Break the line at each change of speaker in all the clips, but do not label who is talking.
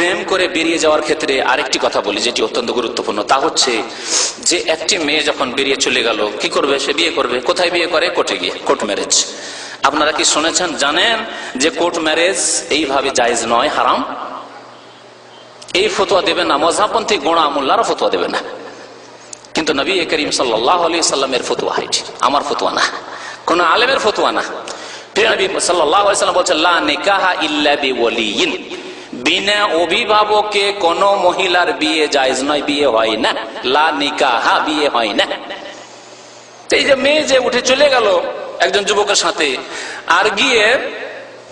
প্রেম করে বেরিয়ে যাওয়ার ক্ষেত্রে আরেকটি কথা বলি, যেটি অত্যন্ত গুরুত্বপূর্ণ। তা হচ্ছে যে একটি মেয়ে যখন বেরিয়ে চলে গেল, কি করবে? সে বিয়ে করবে। কোথায় বিয়ে করে? কোর্টে গিয়ে, কোর্ট ম্যারেজ। আপনারা কি শুনেছেন, জানেন যে কোর্ট ম্যারেজ এইভাবে জায়েজ নয়, হারাম? এই ফতোয়া দেবে না, মজাপন্থী গোড়া মোল্লারও ফতোয়া দেবে না। কিন্তু নবী করিম সাল্লাহ আলি সাল্লামের ফতুয়া হাইটি। আমার ফতুয়া না। কোন আলেমের ফতুয়া না। প্রিয় নবী সাল্লাহ সাল্লাম বলছেন, লা নিকাহা ইল্লা বিওয়ালিয়িন। বিনা অভিভাবকে কোন মহিলার বিয়ে জায়েজ নয়, বিয়ে হয় না। লা নিকাহা, বিয়ে হয় না। এই যে মেয়ে যে উঠে চলে গেল একজন যুবকের সাথে, আর গিয়ে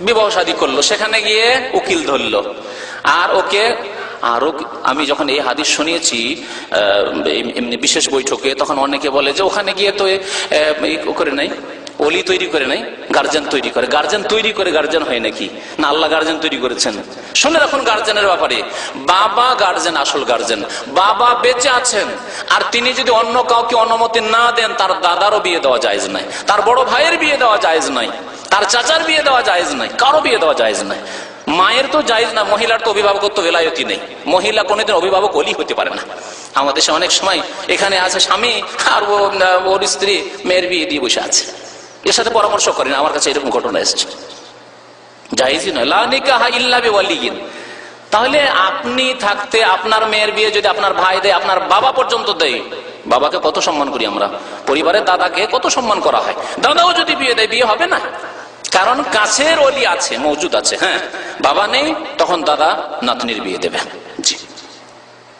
বিবাহ শাদী করল, সেখানে গিয়ে উকিল ধরলো। আর ওকে, আরও আমি যখন এই হাদিস শুনিয়েছি এমনি বিশেষ বৈঠকে, তখন অনেকে বলে যে ওখানে গিয়ে তো করে নাই। অলি তৈরি করে নাই, গার্জেন তৈরি করে। গার্জেন তৈরি করে গার্জেন হয় নাকি? না, আল্লাহ গার্জেন তৈরি করেছেন। শুনে রাখুন গার্জেনের ব্যাপারে। বাবা গার্জেন, আসল গার্জেন। বাবা বেঁচে আছেন। আর তিনি যদি অন্য কাউকে অনুমতি না দেন, তার দাদারও বিয়ে দেওয়া জায়েজ নাই। তার বড় ভাইয়ের বিয়ে দেওয়া জায়েজ নাই। তার চাচার বিয়ে দেওয়া জায়েজ নাই। কারও বিয়ে দেওয়া জায়েজ নাই। মায়ের তো জায়েজ না, মহিলার তো অভিভাবকত্ব বেলায়তি নেই। মহিলা কোনোদিন অভিভাবক অলি হতে পারে না। আমাদের দেশে অনেক সময় এখানে আছে স্বামী আর ওর স্ত্রী মেয়ের বিয়ে দিয়ে বসে আছে। এর সাথে পরামর্শ করেন, আমার কাছে এরকম ঘটনা এসছে। জায়েজই নয়, লা নিকাহা ইল্লা বিওয়ালিয়িন তাহলে আপনি থাকতে আপনার মেয়ের বিয়ে যদি আপনার ভাই দেয়, আপনার বাবা পর্যন্ত দেয়, বাবাকে কত সম্মান করি আমরা? পরিবারের দাদাকে কত সম্মান করা হয়? দাদাও যদি বিয়ে দেয়, বিয়ে হবে না। কারণ কাছের অলি আছে, মজুদ আছে হ্যাঁ? বাবা নেই, তখন দাদা নাতনির বিয়ে দেবে।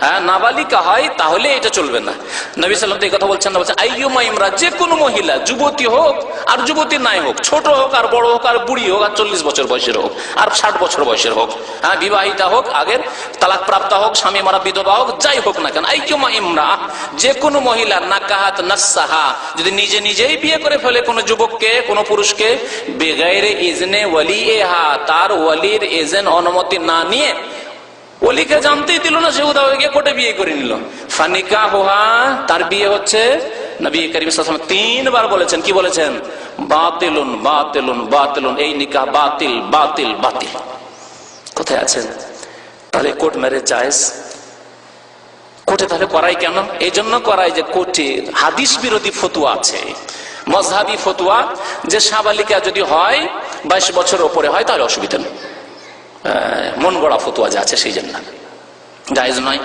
হ্যাঁ, নাবালিকা হয় তাহলে এটা চলবে না। নবী সাল্লাম এই কথা বলছেন না বলছেন যে কোনো মহিলা যুবতী হোক আর যুবতী নাই হোক ছোট হোক আর বড় হোক আর বুড়ি হোক আর চল্লিশ বছর বয়সের হোক আর ষাট বছর বয়সের হোক হ্যাঁ বিবাহিতা হোক আগের তালাক প্রাপ্তা হোক স্বামী মারা বিধবা হোক যাই হোক না কেন আইয়ুমা ইমরা যে কোনো মহিলা নাকাহাত নাসাহা যদি নিজে নিজেই বিয়ে করে ফেলে কোনো যুবককে কোনো পুরুষকে বেগাইরে ইজনে ওয়ালি হা তার ওয়ালির এজেন অনুমতি না নিয়ে অলিকে জানতেই দিল না, সে উদা হয়ে গিয়ে কোটে বিয়ে করে নিল। ফানিকা হোহা, তার বিয়ে হচ্ছে, নবী তিনবার বলেছেন, কি বলেছেন? এই নিকাহ বাতিল বাতিল বাতিল। কোথায় আছেন? তাহলে কোর্ট তাহলে করাই এই জন্য করাই যে হাদিস বিরোধী ফতুয়া আছে। মজহাবি ফতুয়া, যে সাবালিকা যদি হয়, বাইশ বছর ওপরে হয়, তাহলে অসুবিধা নেই। মন গড়া ফতুয়া যে আছে সেই জন্য। জায়জ নয়।